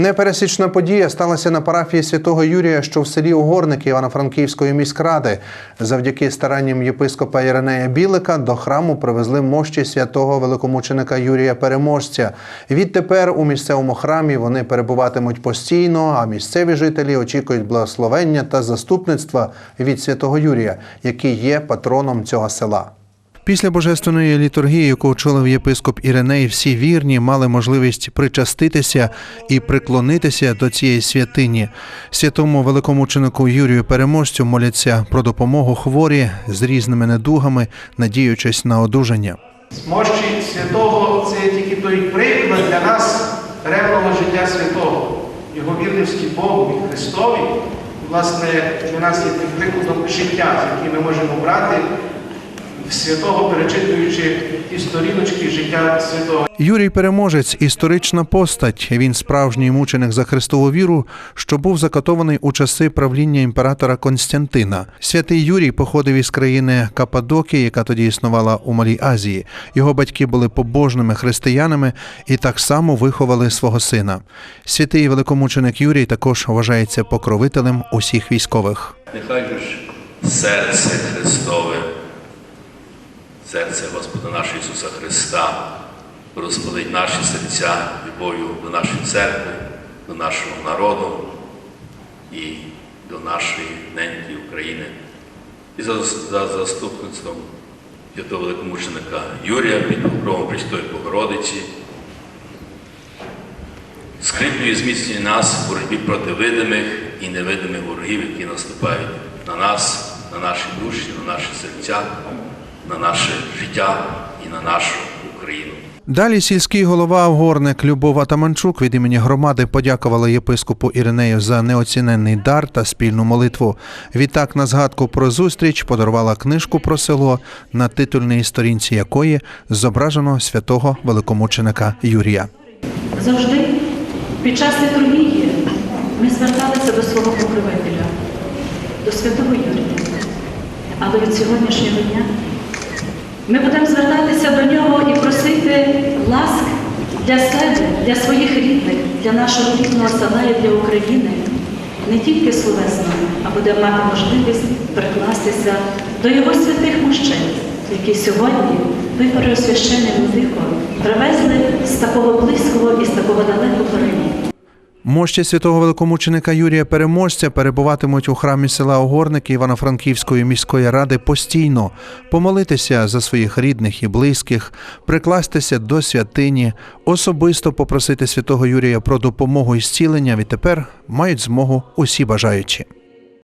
Непересічна подія сталася на парафії святого Юрія, що в селі Угорники Івано-Франківської міськради. Завдяки старанням єпископа Іринея Білика до храму привезли мощі святого великомученика Юрія Переможця. Відтепер у місцевому храмі вони перебуватимуть постійно, а місцеві жителі очікують благословення та заступництва від святого Юрія, який є патроном цього села. Після божественної літургії, яку очолив єпископ Іриней, всі вірні мали можливість причаститися і приклонитися до цієї святині. Святому великомученику Юрію Переможцю моляться про допомогу хворі з різними недугами, надіючись на одужання. Мощі святого це тільки той приклад для нас ревного життя святого, його вірності Богу і Христові. Власне, для нас є тим прикладом життя, який ми можемо брати святого, перечитуючи ті сторіночки життя святого. Юрій Переможець історична постать. Він справжній мученик за Христову віру, що був закатований у часи правління імператора Константина. Святий Юрій походив із країни Каппадокії, яка тоді існувала у Малій Азії. Його батьки були побожними християнами і так само виховали свого сина. Святий великомученик Юрій також вважається покровителем усіх військових. Нехай же ж серце Христове, серце Господа нашого Ісуса Христа розпалить наші серця любов'ю до нашої церкви, до нашого народу і до нашої неньки України. І за, за заступництвом святого великомученика Юрія під покровом Престої Богородиці скріплює зміцнює нас в боротьбі проти видимих і невидимих ворогів, які наступають на нас, на наші душі, на наші серця, на наше життя і на нашу Україну. Далі сільський голова Горник Любов Атаманчук від імені громади подякувала єпископу Іринею за неоціненний дар та спільну молитву. Відтак, на згадку про зустріч подарувала книжку про село, на титульній сторінці якої зображено святого великомученика Юрія. Завжди під час літургії ми зверталися до свого покровителя, до святого Юрія. Але від сьогоднішнього дня ми будемо звертатися до нього і просити ласк для себе, для своїх рідних, для нашого рідного села і для України. Не тільки словесно, а будемо мати можливість прикластися до його святих мужчин, які сьогодні ви, Преосвящений Владико, привезли з такого близького і з такого далекого країну. Мощі святого великомученика Юрія Переможця перебуватимуть у храмі села Огорники Івано-Франківської міської ради постійно, помолитися за своїх рідних і близьких, прикластися до святині, особисто попросити святого Юрія про допомогу і зцілення. Відтепер мають змогу усі бажаючі.